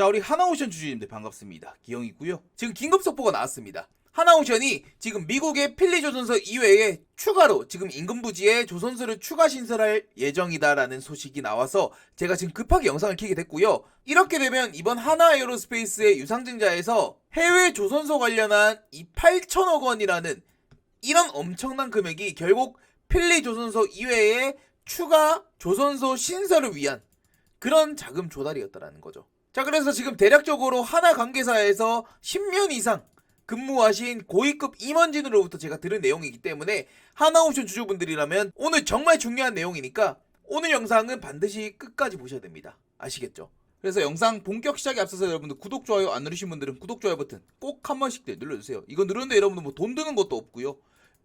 자 우리 하나오션 주주님들 반갑습니다. 기영이고요. 지금 긴급 속보가 나왔습니다. 하나오션이 지금 미국의 필리 조선소 이외에 추가로 지금 인근 부지에 조선소를 추가 신설할 예정이다라는 소식이 나와서 제가 지금 급하게 영상을 켜게 됐고요. 이렇게 되면 이번 하나 에어로스페이스의 유상증자에서 해외 조선소 관련한 이 8천억 원이라는 이런 엄청난 금액이 결국 필리 조선소 이외에 추가 조선소 신설을 위한 그런 자금 조달이었다라는 거죠. 자, 그래서 지금 대략적으로 하나 관계사에서 10년 이상 근무하신 고위급 임원진으로부터 제가 들은 내용이기 때문에 하나오션 주주분들이라면 오늘 정말 중요한 내용이니까 오늘 영상은 반드시 끝까지 보셔야 됩니다. 아시겠죠? 그래서 영상 본격 시작에 앞서서 여러분들 구독, 좋아요 안 누르신 분들은 구독, 좋아요 버튼 꼭 한 번씩들 눌러주세요. 이거 누르는데 여러분들 뭐 돈 드는 것도 없고요.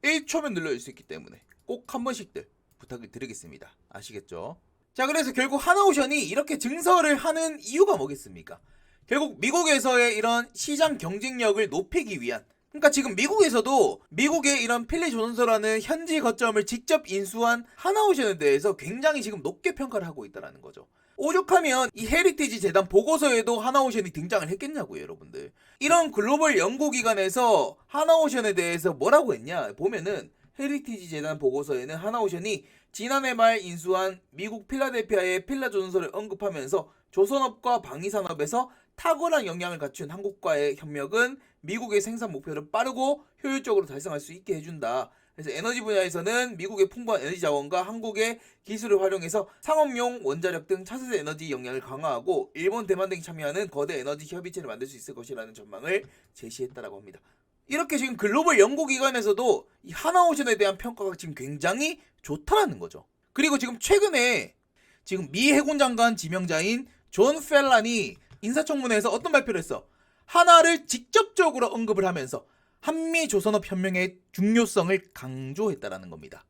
1초면 눌러줄 수 있기 때문에 꼭 한 번씩들 부탁을 드리겠습니다. 아시겠죠? 자, 그래서 결국 하나오션이 이렇게 증설을 하는 이유가 뭐겠습니까? 결국 미국에서의 이런 시장 경쟁력을 높이기 위한 그러니까 지금 미국에서도 미국의 이런 필리 조선소라는 현지 거점을 직접 인수한 하나오션에 대해서 굉장히 지금 높게 평가를 하고 있다는 거죠. 오죽하면 이 헤리티지 재단 보고서에도 하나오션이 등장을 했겠냐고요, 여러분들. 이런 글로벌 연구기관에서 하나오션에 대해서 뭐라고 했냐 보면은 헤리티지 재단 보고서에는 하나오션이 지난해 말 인수한 미국 필라델피아의 필라 조선소를 언급하면서 조선업과 방위산업에서 탁월한 역량을 갖춘 한국과의 협력은 미국의 생산 목표를 빠르고 효율적으로 달성할 수 있게 해준다. 그래서 에너지 분야에서는 미국의 풍부한 에너지 자원과 한국의 기술을 활용해서 상업용 원자력 등 차세대 에너지 역량을 강화하고 일본, 대만 등이 참여하는 거대 에너지 협의체를 만들 수 있을 것이라는 전망을 제시했다라고 합니다. 이렇게 지금 글로벌 연구기관에서도 이 하나오션에 대한 평가가 지금 굉장히 좋다라는 거죠. 그리고 지금 최근에 지금 미 해군 장관 지명자인 존 펠란이 인사청문회에서 어떤 발표를 했어? 하나를 직접적으로 언급을 하면서 한미 조선업 협명의 중요성을 강조했다라는 겁니다.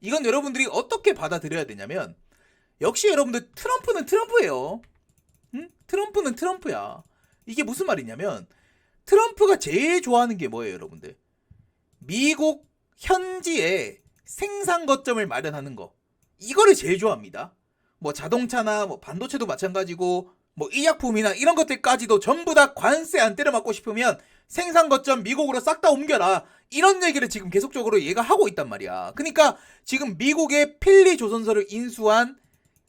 이건 여러분들이 어떻게 받아들여야 되냐면 역시 여러분들 트럼프는 트럼프예요. 응? 트럼프는 트럼프야. 이게 무슨 말이냐면 트럼프가 제일 좋아하는 게 뭐예요, 여러분들? 미국 현지에 생산 거점을 마련하는 거. 이거를 제일 좋아합니다. 뭐 자동차나 뭐 반도체도 마찬가지고 뭐医薬품이나 이런 것들까지도 전부 다 관세 안 때려 맞고 싶으면 생산 거점 미국으로 싹 다 옮겨라. 이런 얘기를 지금 계속적으로 얘가 하고 있단 말이야. 그러니까 지금 미국의 필리 조선소를 인수한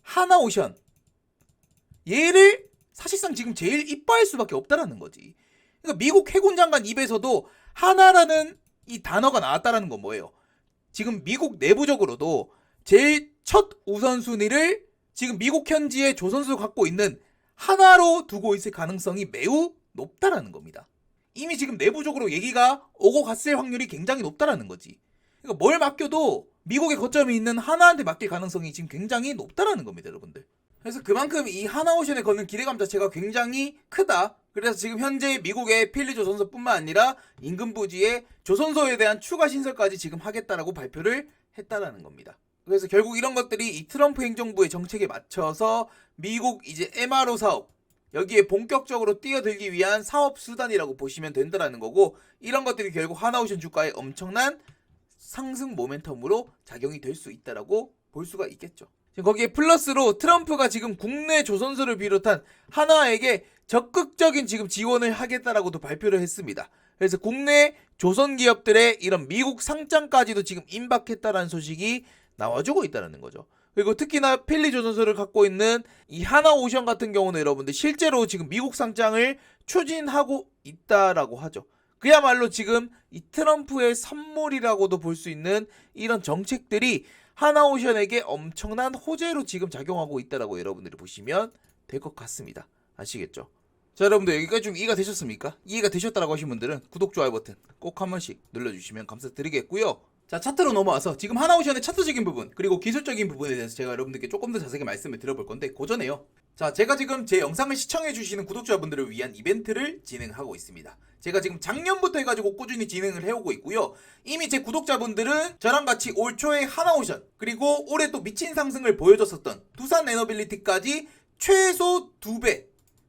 하나오션 얘를 사실상 지금 제일 이뻐할 수밖에 없다라는 거지. 그러니까 미국 해군 장관 입에서도 하나라는 이 단어가 나왔다라는 건 뭐예요? 지금 미국 내부적으로도 제일 첫 우선순위를 지금 미국 현지의 조선소를 갖고 있는 하나로 두고 있을 가능성이 매우 높다라는 겁니다. 이미 지금 내부적으로 얘기가 오고 갔을 확률이 굉장히 높다라는 거지. 그러니까 뭘 맡겨도 미국의 거점이 있는 하나한테 맡길 가능성이 지금 굉장히 높다라는 겁니다, 여러분들. 그래서 그만큼 이 하나오션에 거는 기대감 자체가 굉장히 크다. 그래서 지금 현재 미국의 필리 조선소뿐만 아니라 인근 부지에 조선소에 대한 추가 신설까지 지금 하겠다라고 발표를 했다라는 겁니다. 그래서 결국 이런 것들이 이 트럼프 행정부의 정책에 맞춰서 미국 이제 MRO 사업 여기에 본격적으로 뛰어들기 위한 사업 수단이라고 보시면 된다라는 거고 이런 것들이 결국 하나오션 주가에 엄청난 상승 모멘텀으로 작용이 될 수 있다라고 볼 수가 있겠죠. 거기에 플러스로 트럼프가 지금 국내 조선소를 비롯한 하나에게 적극적인 지금 지원을 하겠다라고도 발표를 했습니다. 그래서 국내 조선 기업들의 이런 미국 상장까지도 지금 임박했다라는 소식이 나와주고 있다는 거죠. 그리고 특히나 필리 조선소를 갖고 있는 이 하나 오션 같은 경우는 여러분들 실제로 지금 미국 상장을 추진하고 있다라고 하죠. 그야말로 지금 이 트럼프의 선물이라고도 볼 수 있는 이런 정책들이 하나오션에게 엄청난 호재로 지금 작용하고 있다라고 여러분들이 보시면 될 것 같습니다. 아시겠죠? 자 여러분들 여기까지 좀 이해가 되셨습니까? 이해가 되셨다라고 하신 분들은 구독, 좋아요 버튼 꼭 한 번씩 눌러주시면 감사드리겠고요. 자 차트로 넘어와서 지금 하나오션의 차트적인 부분 그리고 기술적인 부분에 대해서 제가 여러분들께 조금 더 자세하게 말씀을 드려볼 건데 고전해요. 자 제가 지금 제 영상을 시청해주시는 구독자분들을 위한 이벤트를 진행하고 있습니다. 제가 지금 작년부터 해가지고 꾸준히 진행을 해오고 있고요. 이미 제 구독자분들은 저랑 같이 올 초에 하나오션 그리고 올해 또 미친 상승을 보여줬었던 두산 에너빌리티까지 최소 2배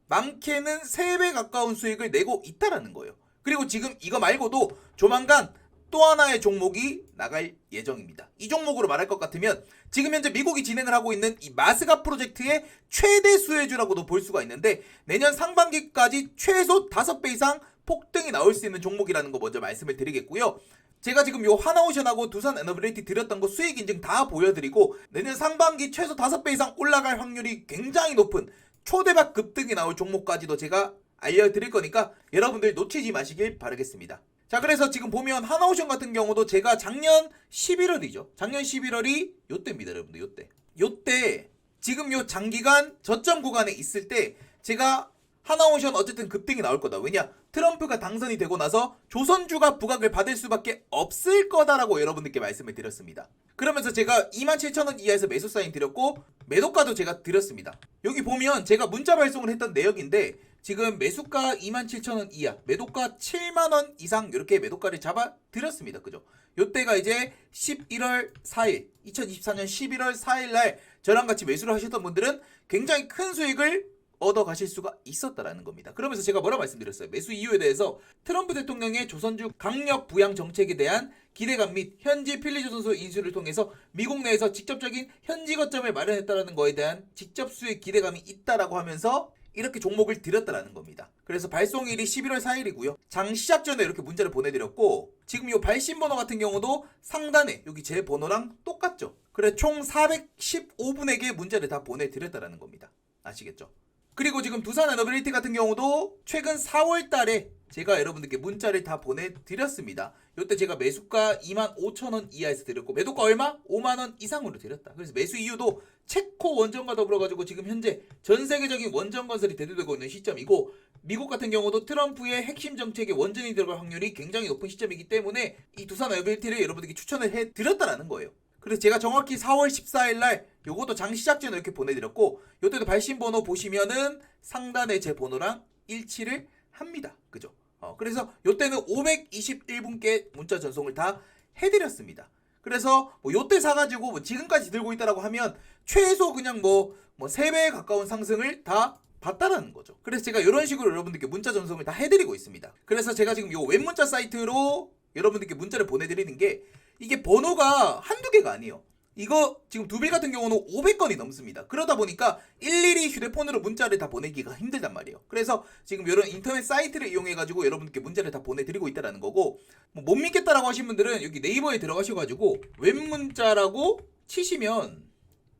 많게는 3배 가까운 수익을 내고 있다라는 거예요. 그리고 지금 이거 말고도 조만간 또 하나의 종목이 나갈 예정입니다. 이 종목으로 말할 것 같으면 지금 현재 미국이 진행을 하고 있는 이 마스가 프로젝트의 최대 수혜주라고도 볼 수가 있는데 내년 상반기까지 최소 5배 이상 폭등이 나올 수 있는 종목이라는 거 먼저 말씀을 드리겠고요. 제가 지금 요 하나오션하고 두산 에너빌리티 드렸던 거 수익 인증 다 보여드리고 내년 상반기 최소 5배 이상 올라갈 확률이 굉장히 높은 초대박 급등이 나올 종목까지도 제가 알려드릴 거니까 여러분들 놓치지 마시길 바라겠습니다. 자 그래서 지금 보면 하나오션 같은 경우도 제가 작년 11월이죠. 작년 11월이 요때입니다 여러분들 요때. 요때 지금 요 장기간 저점 구간에 있을 때 제가 하나오션 어쨌든 급등이 나올 거다. 왜냐? 트럼프가 당선이 되고 나서 조선주가 부각을 받을 수밖에 없을 거다라고 여러분들께 말씀을 드렸습니다. 그러면서 제가 27,000원 이하에서 매수 사인 드렸고 매도가도 제가 드렸습니다. 여기 보면 제가 문자 발송을 했던 내역인데 지금 매수가 27,000원 이하, 매도가 7만원 이상 이렇게 매도가를 잡아 드렸습니다. 그죠? 요때가 이제 11월 4일, 2024년 11월 4일 날 저랑 같이 매수를 하셨던 분들은 굉장히 큰 수익을 얻어 가실 수가 있었다라는 겁니다. 그러면서 제가 뭐라 말씀드렸어요? 매수 이유에 대해서 트럼프 대통령의 조선주 강력 부양 정책에 대한 기대감 및 현지 필리 조선소 인수를 통해서 미국 내에서 직접적인 현지 거점을 마련했다라는 거에 대한 직접 수익 기대감이 있다라고 하면서 이렇게 종목을 드렸다라는 겁니다. 그래서 발송일이 11월 4일이고요. 장 시작 전에 이렇게 문자를 보내드렸고 지금 이 발신 번호 같은 경우도 상단에 여기 제 번호랑 똑같죠. 그래 총 415분에게 문자를 다 보내드렸다라는 겁니다. 아시겠죠? 그리고 지금 두산 에너빌리티 같은 경우도 최근 4월 달에 제가 여러분들께 문자를 다 보내드렸습니다. 이때 제가 매수가 25,000원 이하에서 드렸고 매도가 얼마? 5만원 이상으로 드렸다. 그래서 매수 이유도 체코 원전과 더불어가지고 지금 현재 전 세계적인 원전 건설이 대두되고 있는 시점이고 미국 같은 경우도 트럼프의 핵심 정책에 원전이 들어갈 확률이 굉장히 높은 시점이기 때문에 이 두산 에너빌리티를 여러분들께 추천을 해드렸다라는 거예요. 그래서 제가 정확히 4월 14일 날 요것도 장 시작 전에 이렇게 보내드렸고 요때도 발신 번호 보시면은 상단에 제 번호랑 일치를 합니다. 그죠? 어, 그래서 요때는 521분께 문자 전송을 다 해드렸습니다. 그래서 뭐 요때 사가지고 뭐 지금까지 들고 있다라고 하면 최소 그냥 뭐, 뭐 3배에 가까운 상승을 다 봤다라는 거죠. 그래서 제가 이런 식으로 여러분들께 문자 전송을 다 해드리고 있습니다. 그래서 제가 지금 요 웹문자 사이트로 여러분들께 문자를 보내드리는 게 이게 번호가 한두 개가 아니에요. 이거 지금 두 빌 같은 경우는 500건이 넘습니다. 그러다 보니까 일일이 휴대폰으로 문자를 다 보내기가 힘들단 말이에요. 그래서 지금 이런 인터넷 사이트를 이용해 가지고 여러분께 문자를 다 보내드리고 있다라는 거고 뭐 못 믿겠다라고 하신 분들은 여기 네이버에 들어가셔가지고 웹문자라고 치시면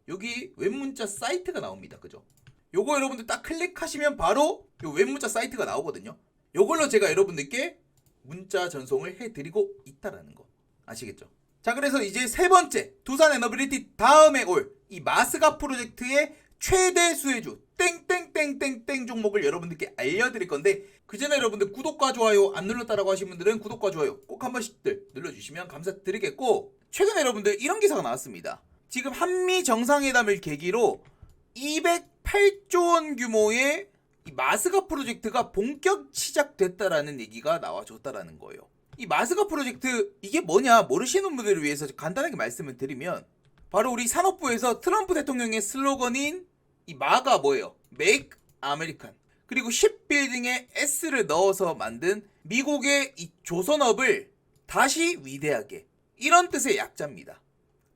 여기 웹문자 사이트가 나옵니다. 그죠? 요거 여러분들 딱 클릭하시면 바로 요 웹문자 사이트가 나오거든요. 요걸로 제가 여러분들께 문자 전송을 해드리고 있다라는 거 아시겠죠? 자 그래서 이제 세 번째 두산 에너빌리티 다음에 올 이 마스가 프로젝트의 최대 수혜주 땡땡땡땡땡 종목을 여러분들께 알려드릴 건데 그 전에 여러분들 구독과 좋아요 안 눌렀다라고 하신 분들은 구독과 좋아요 꼭 한 번씩들 눌러주시면 감사드리겠고 최근에 여러분들 이런 기사가 나왔습니다. 지금 한미 정상회담을 계기로 208조 원 규모의 이 마스가 프로젝트가 본격 시작됐다라는 얘기가 나와줬다라는 거예요. 이 마스가 프로젝트 이게 뭐냐 모르시는 분들을 위해서 간단하게 말씀을 드리면 바로 우리 산업부에서 트럼프 대통령의 슬로건인 이 마가 뭐예요? Make American 그리고 쉽빌딩에 S를 넣어서 만든 미국의 이 조선업을 다시 위대하게 이런 뜻의 약자입니다.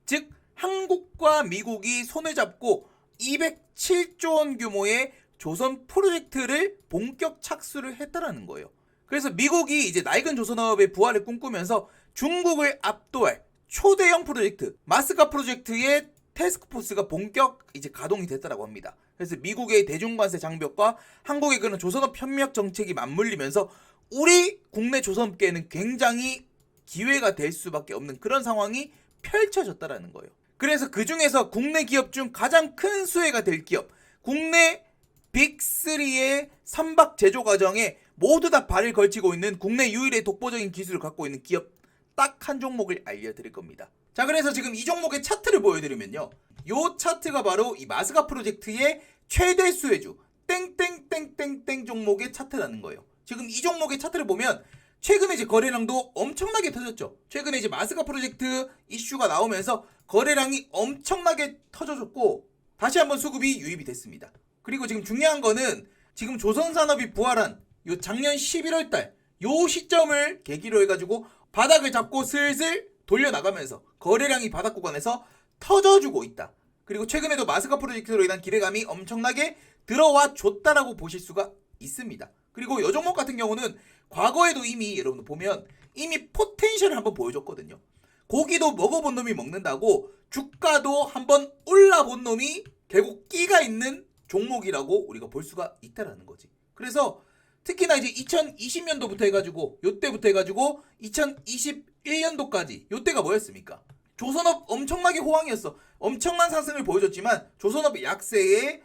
즉 한국과 미국이 손을 잡고 207조 원 규모의 조선 프로젝트를 본격 착수를 했다라는 거예요. 그래서 미국이 이제 낡은 조선업의 부활을 꿈꾸면서 중국을 압도할 초대형 프로젝트 마스카 프로젝트의 테스크포스가 본격 이제 가동이 됐다라고 합니다. 그래서 미국의 대중관세 장벽과 한국의 그런 조선업 협력 정책이 맞물리면서 우리 국내 조선업계는 굉장히 기회가 될 수밖에 없는 그런 상황이 펼쳐졌다라는 거예요. 그래서 그 중에서 국내 기업 중 가장 큰 수혜가 될 기업, 국내 빅3의 선박 제조 과정에 모두 다 발을 걸치고 있는 국내 유일의 독보적인 기술을 갖고 있는 기업 딱 한 종목을 알려드릴 겁니다. 자, 그래서 지금 이 종목의 차트를 보여드리면요. 요 차트가 바로 이 마스가 프로젝트의 최대 수혜주 땡땡땡땡땡 종목의 차트라는 거예요. 지금 이 종목의 차트를 보면 최근에 이제 거래량도 엄청나게 터졌죠. 최근에 이제 마스가 프로젝트 이슈가 나오면서 거래량이 엄청나게 터져졌고 다시 한번 수급이 유입이 됐습니다. 그리고 지금 중요한 거는 지금 조선산업이 부활한 요 작년 11월 달 요 시점을 계기로 해가지고 바닥을 잡고 슬슬 돌려나가면서 거래량이 바닥 구간에서 터져주고 있다. 그리고 최근에도 마스카 프로젝트로 인한 기대감이 엄청나게 들어와 줬다라고 보실 수가 있습니다. 그리고 요 종목 같은 경우는 과거에도 이미 여러분 보면 이미 포텐셜을 한번 보여줬거든요. 고기도 먹어본 놈이 먹는다고 주가도 한번 올라본 놈이 결국 끼가 있는 종목이라고 우리가 볼 수가 있다라는 거지. 그래서 특히나 이제 2020년도부터 해가지고 요때부터 해가지고 2021년도까지 요때가 뭐였습니까? 조선업 엄청나게 호황이었어. 엄청난 상승을 보여줬지만 조선업의 약세에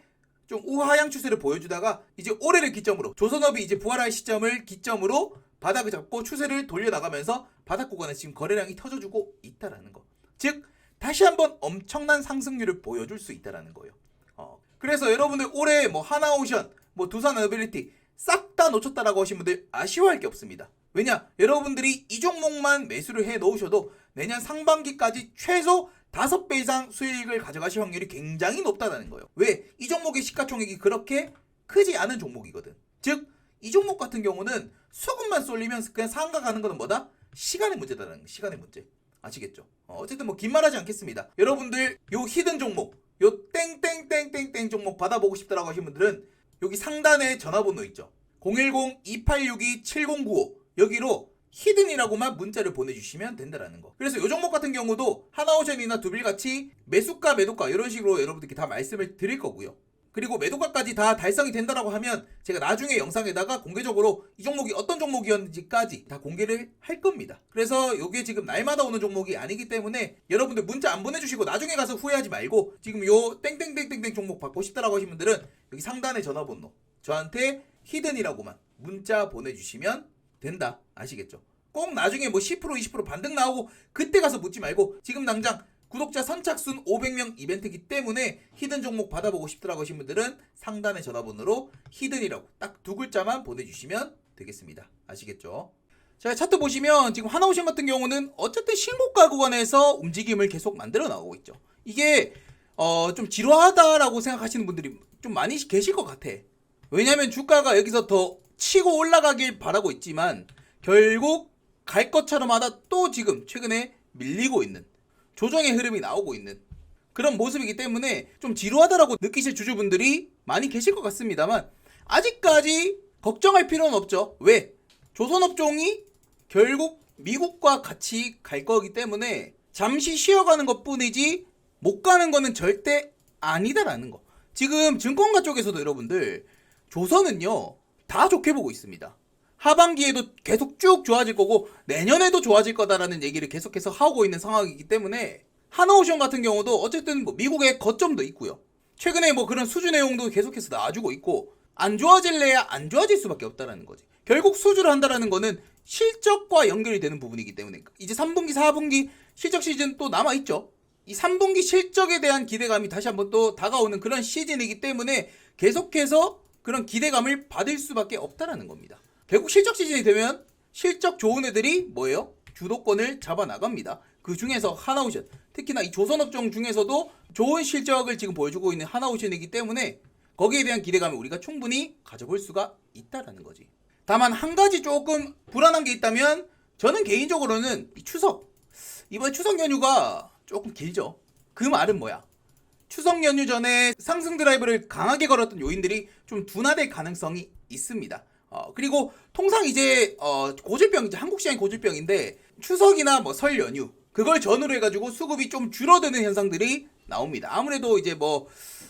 좀 우하향 추세를 보여주다가 이제 올해를 기점으로 조선업이 이제 부활할 시점을 기점으로 바닥을 잡고 추세를 돌려나가면서 바닥 구간에 지금 거래량이 터져주고 있다라는 거. 즉 다시 한번 엄청난 상승률을 보여줄 수 있다라는 거예요. 어, 그래서 여러분들 올해 뭐 하나오션, 뭐 두산 어빌리티 싹 다 놓쳤다라고 하신 분들 아쉬워할 게 없습니다. 왜냐? 여러분들이 이 종목만 매수를 해 놓으셔도 내년 상반기까지 최소 5배 이상 수익을 가져가실 확률이 굉장히 높다는 거예요. 왜? 이 종목의 시가총액이 그렇게 크지 않은 종목이거든. 즉, 이 종목 같은 경우는 수급만 쏠리면 그냥 상가 가는 거는 뭐다? 시간의 문제다라는 거, 시간의 문제. 아시겠죠? 어, 쨌든 뭐 긴 말하지 않겠습니다. 여러분들 요 히든 종목, 요 땡땡땡땡땡 종목 받아보고 싶다라고 하신 분들은 여기 상단에 전화번호 있죠. 010-2862-7095 여기로 히든이라고만 문자를 보내주시면 된다라는 거. 그래서 요 종목 같은 경우도 하나오션이나 두빌 같이 매수가 매도가 이런 식으로 여러분들께 다 말씀을 드릴 거고요. 그리고 매도가까지 다 달성이 된다라고 하면 제가 나중에 영상에다가 공개적으로 이 종목이 어떤 종목이었는지까지 다 공개를 할 겁니다. 그래서 이게 지금 날마다 오는 종목이 아니기 때문에 여러분들 문자 안 보내주시고 나중에 가서 후회하지 말고 지금 요 땡땡땡땡땡 종목 받고 싶다라고 하신 분들은 여기 상단에 전화번호 저한테 히든이라고만 문자 보내주시면 된다 아시겠죠? 꼭 나중에 뭐 10% 20% 반등 나오고 그때 가서 묻지 말고 지금 당장 구독자 선착순 500명 이벤트이기 때문에 히든 종목 받아보고 싶더라고 하신 분들은 상단의 전화번호로 히든이라고 딱 두 글자만 보내주시면 되겠습니다. 아시겠죠? 자, 차트 보시면 지금 하나오션 같은 경우는 어쨌든 실목가 구간에서 움직임을 계속 만들어 나오고 있죠. 이게 어, 좀 지루하다라고 생각하시는 분들이 좀 많이 계실 것 같아. 왜냐면 주가가 여기서 더 치고 올라가길 바라고 있지만 결국 갈 것처럼 하다 또 지금 최근에 밀리고 있는 조정의 흐름이 나오고 있는 그런 모습이기 때문에 좀 지루하다라고 느끼실 주주분들이 많이 계실 것 같습니다만 아직까지 걱정할 필요는 없죠. 왜? 조선업종이 결국 미국과 같이 갈 거기 때문에 잠시 쉬어가는 것 뿐이지 못 가는 거는 절대 아니다라는 거. 지금 증권가 쪽에서도 여러분들 조선은요 다 좋게 보고 있습니다. 하반기에도 계속 쭉 좋아질 거고 내년에도 좋아질 거다라는 얘기를 계속해서 하고 있는 상황이기 때문에 하나오션 같은 경우도 어쨌든 뭐 미국의 거점도 있고요. 최근에 뭐 그런 수주 내용도 계속해서 나와주고 있고 안 좋아질래야 안 좋아질 수밖에 없다라는 거지. 결국 수주를 한다라는 거는 실적과 연결이 되는 부분이기 때문에 이제 3분기, 4분기 실적 시즌 또 남아 있죠. 이 3분기 실적에 대한 기대감이 다시 한번 또 다가오는 그런 시즌이기 때문에 계속해서 그런 기대감을 받을 수밖에 없다라는 겁니다. 결국 실적 시즌이 되면 실적 좋은 애들이 뭐예요? 주도권을 잡아 나갑니다. 그 중에서 하나오션, 특히나 이 조선업종 중에서도 좋은 실적을 지금 보여주고 있는 하나오션이기 때문에 거기에 대한 기대감을 우리가 충분히 가져볼 수가 있다라는 거지. 다만 한 가지 조금 불안한 게 있다면 저는 개인적으로는 이 추석 이번 추석 연휴가 조금 길죠. 그 말은 뭐야? 추석 연휴 전에 상승 드라이브를 강하게 걸었던 요인들이 좀 둔화될 가능성이 있습니다. 어, 그리고 통상 이제 어, 고질병 이제 한국 시장이 고질병인데 추석이나 뭐 설 연휴 그걸 전후로 해가지고 수급이 좀 줄어드는 현상들이 나옵니다. 아무래도 이제 뭐,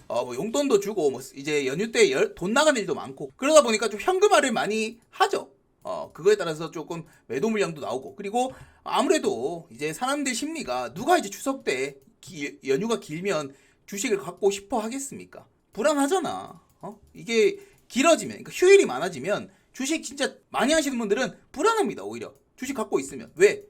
어, 뭐 용돈도 주고 뭐 이제 연휴 때 돈 나가는 일도 많고 그러다 보니까 좀 현금화를 많이 하죠. 어, 그거에 따라서 조금 매도 물량도 나오고 그리고 아무래도 이제 사람들 심리가 누가 이제 추석 때 기- 연휴가 길면 주식을 갖고 싶어 하겠습니까? 불안하잖아. 어? 이게 길어지면, 그러니까 휴일이 많아지면 주식 진짜 많이 하시는 분들은 불안합니다. 오히려 주식 갖고 있으면 왜?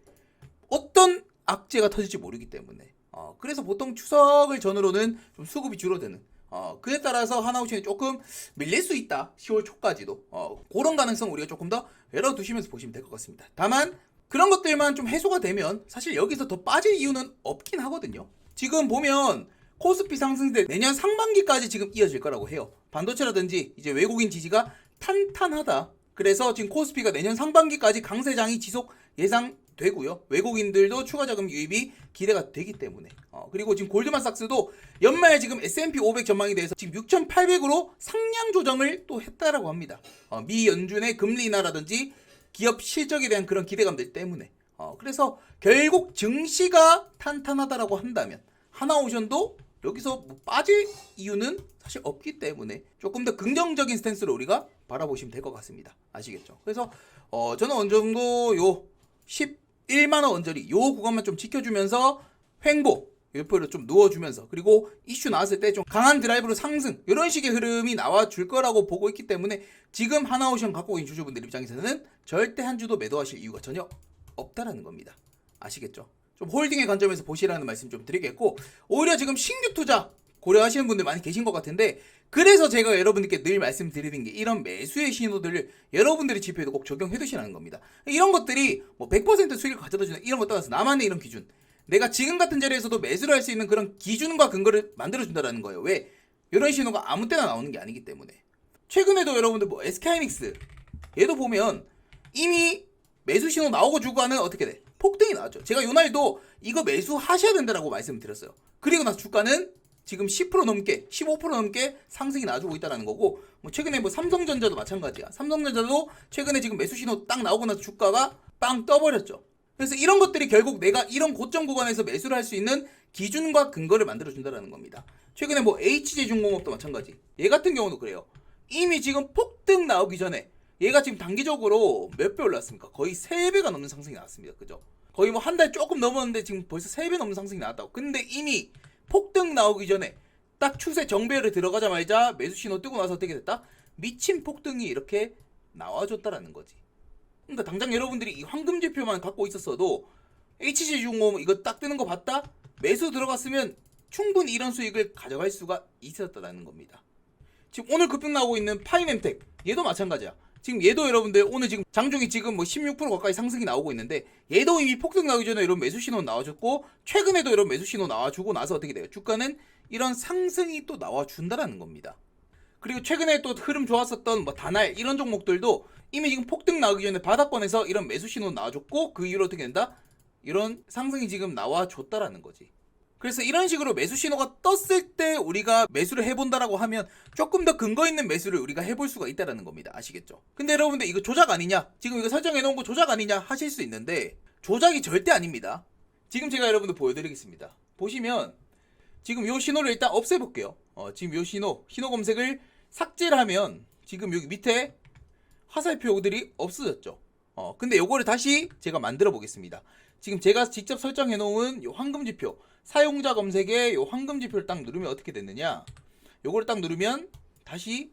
어떤 악재가 터질지 모르기 때문에. 어, 그래서 보통 추석을 전후로는 좀 수급이 줄어드는. 어, 그에 따라서 하나오션이 조금 밀릴 수 있다. 10월 초까지도. 어, 그런 가능성 우리가 조금 더 열어두시면서 보시면 될 것 같습니다. 다만 그런 것들만 좀 해소가 되면 사실 여기서 더 빠질 이유는 없긴 하거든요. 지금 보면 코스피 상승세 내년 상반기까지 지금 이어질 거라고 해요. 반도체라든지 이제 외국인 지지가 탄탄하다. 그래서 지금 코스피가 내년 상반기까지 강세장이 지속 예상 되고요. 외국인들도 추가 자금 유입이 기대가 되기 때문에. 어, 그리고 지금 골드만삭스도 연말 지금 S&P 500 전망에 대해서 지금 6,800으로 상향 조정을 또 했다라고 합니다. 어, 미 연준의 금리 인하라든지 기업 실적에 대한 그런 기대감들 때문에. 어, 그래서 결국 증시가 탄탄하다라고 한다면 하나오션도 여기서 뭐 빠질 이유는 사실 없기 때문에 조금 더 긍정적인 스탠스로 우리가 바라보시면 될 것 같습니다. 아시겠죠? 그래서 어, 저는 어느 정도 요 11만 원 언저리 요 구간만 좀 지켜주면서 횡보 옆으로 좀 누워주면서 그리고 이슈 나왔을 때 좀 강한 드라이브로 상승 이런 식의 흐름이 나와줄 거라고 보고 있기 때문에 지금 하나오션 갖고 있는 주주분들 입장에서는 절대 한 주도 매도하실 이유가 전혀 없다라는 겁니다. 아시겠죠? 좀 홀딩의 관점에서 보시라는 말씀 좀 드리겠고 오히려 지금 신규 투자 고려하시는 분들 많이 계신 것 같은데 그래서 제가 여러분들께 늘 말씀드리는 게 이런 매수의 신호들을 여러분들이 지표에도 꼭 적용해 두시라는 겁니다. 이런 것들이 뭐 100% 수익을 가져다 주는 이런 것 떠나서 나만의 이런 기준 내가 지금 같은 자리에서도 매수를 할 수 있는 그런 기준과 근거를 만들어 준다라는 거예요. 왜? 이런 신호가 아무 때나 나오는 게 아니기 때문에 최근에도 여러분들 뭐 SK하이닉스 얘도 보면 이미 매수 신호 나오고 주가는 어떻게 돼? 폭등이 나왔죠. 제가 요날도 이거 매수하셔야 된다라고 말씀드렸어요. 그리고 나서 주가는 지금 10% 넘게, 15% 넘게 상승이 나주고 있다는 거고, 뭐 최근에 뭐 삼성전자도 마찬가지야. 삼성전자도 최근에 지금 매수 신호 딱 나오고 나서 주가가 빵 떠버렸죠. 그래서 이런 것들이 결국 내가 이런 고점 구간에서 매수를 할 수 있는 기준과 근거를 만들어 준다는 겁니다. 최근에 뭐 HJ중공업도 마찬가지. 얘 같은 경우도 그래요. 이미 지금 폭등 나오기 전에 얘가 지금 단기적으로 몇 배 올랐습니까? 거의 3배가 넘는 상승이 나왔습니다. 그죠? 거의 뭐 한 달 조금 넘었는데 지금 벌써 3배 넘는 상승이 나왔다고. 근데 이미 폭등 나오기 전에 딱 추세 정배를 들어가자마자 매수 신호 뜨고 나서 어떻게 됐다? 미친 폭등이 이렇게 나와줬다라는 거지. 그러니까 당장 여러분들이 이 황금 지표만 갖고 있었어도 HG중공 이거 딱 뜨는 거 봤다? 매수 들어갔으면 충분히 이런 수익을 가져갈 수가 있었다는 겁니다. 지금 오늘 급등 나오고 있는 파이nem텍 얘도 마찬가지야. 지금 얘도 여러분들 오늘 지금 장중이 지금 뭐 16% 가까이 상승이 나오고 있는데 얘도 이미 폭등 나기 전에 이런 매수 신호 나와줬고 최근에도 이런 매수 신호 나와주고 나서 어떻게 돼요? 주가는 이런 상승이 또 나와준다라는 겁니다. 그리고 최근에 또 흐름 좋았었던 뭐 다날 이런 종목들도 이미 지금 폭등 나오기 전에 바닥권에서 이런 매수 신호 나와줬고 그 이후로 어떻게 된다? 이런 상승이 지금 나와줬다라는 거지. 그래서 이런 식으로 매수 신호가 떴을 때 우리가 매수를 해본다라고 하면 조금 더 근거 있는 매수를 우리가 해볼 수가 있다라는 겁니다. 아시겠죠? 근데 여러분들 이거 조작 아니냐? 지금 이거 설정해 놓은 거 조작 아니냐 하실 수 있는데 조작이 절대 아닙니다. 지금 제가 여러분들 보여드리겠습니다. 보시면 지금 요 신호를 일단 없애볼게요. 어, 지금 요 신호, 신호 검색을 삭제를 하면 지금 여기 밑에 화살표들이 없어졌죠. 어, 근데 요거를 다시 제가 만들어 보겠습니다. 지금 제가 직접 설정해 놓은 요 황금 지표, 사용자 검색에 요 황금 지표를 딱 누르면 어떻게 됐느냐? 요거를 딱 누르면 다시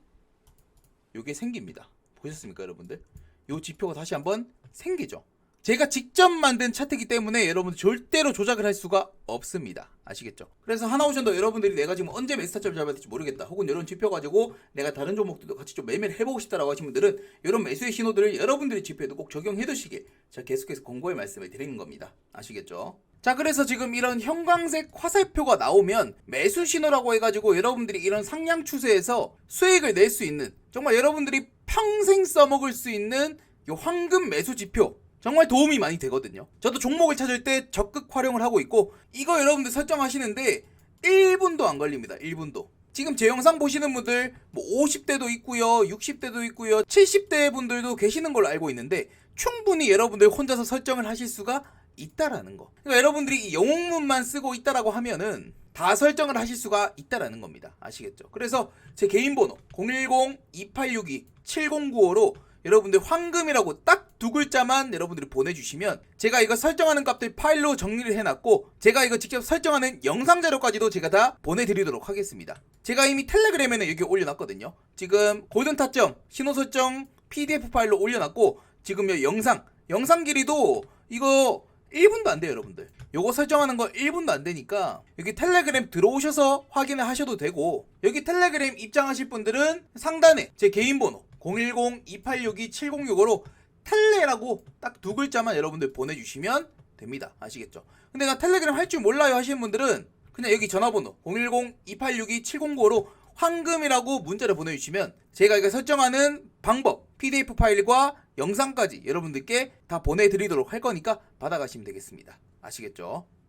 요게 생깁니다. 보셨습니까, 여러분들? 요 지표가 다시 한번 생기죠. 제가 직접 만든 차트이기 때문에 여러분 절대로 조작을 할 수가 없습니다. 아시겠죠? 그래서 하나오션도 여러분들이 내가 지금 언제 매스타점을 잡아야 될지 모르겠다. 혹은 이런 지표 가지고 내가 다른 종목들도 같이 좀 매매를 해보고 싶다라고 하신 분들은 이런 매수의 신호들을 여러분들의 지표에도 꼭 적용해 두시길 제가 계속해서 공고의 말씀을 드리는 겁니다. 아시겠죠? 자 그래서 지금 이런 형광색 화살표가 나오면 매수 신호라고 해가지고 여러분들이 이런 상향 추세에서 수익을 낼 수 있는 정말 여러분들이 평생 써먹을 수 있는 요 황금 매수 지표 정말 도움이 많이 되거든요. 저도 종목을 찾을 때 적극 활용을 하고 있고 이거 여러분들 설정하시는데 1분도 안 걸립니다. 1분도. 지금 제 영상 보시는 분들 뭐 50대도 있고요. 60대도 있고요. 70대 분들도 계시는 걸로 알고 있는데 충분히 여러분들 혼자서 설정을 하실 수가 있다라는 거. 그러니까 여러분들이 이 영웅문만 쓰고 있다라고 하면은 다 설정을 하실 수가 있다라는 겁니다. 아시겠죠? 그래서 제 개인 번호 010-2862-7095로 여러분들 황금이라고 딱 두 글자만 여러분들이 보내주시면 제가 이거 설정하는 값들 파일로 정리를 해놨고 제가 이거 직접 설정하는 영상 자료까지도 제가 다 보내드리도록 하겠습니다. 제가 이미 텔레그램에는 여기 올려놨거든요. 지금 골든 타점 신호 설정 PDF 파일로 올려놨고 지금 요 영상 영상 길이도 이거 1분도 안 돼요, 여러분들. 요거 설정하는 거 1분도 안 되니까 여기 텔레그램 들어오셔서 확인을 하셔도 되고 여기 텔레그램 입장하실 분들은 상단에 제 개인 번호 010-2862-7065로 텔레라고 딱 두 글자만 여러분들 보내주시면 됩니다. 아시겠죠? 근데 나 텔레그램 할 줄 몰라요 하시는 분들은 그냥 여기 전화번호 010-2862-7095로 황금이라고 문자를 보내주시면 제가 이거 설정하는 방법, PDF 파일과 영상까지 여러분들께 다 보내드리도록 할 거니까 받아가시면 되겠습니다. 아시겠죠?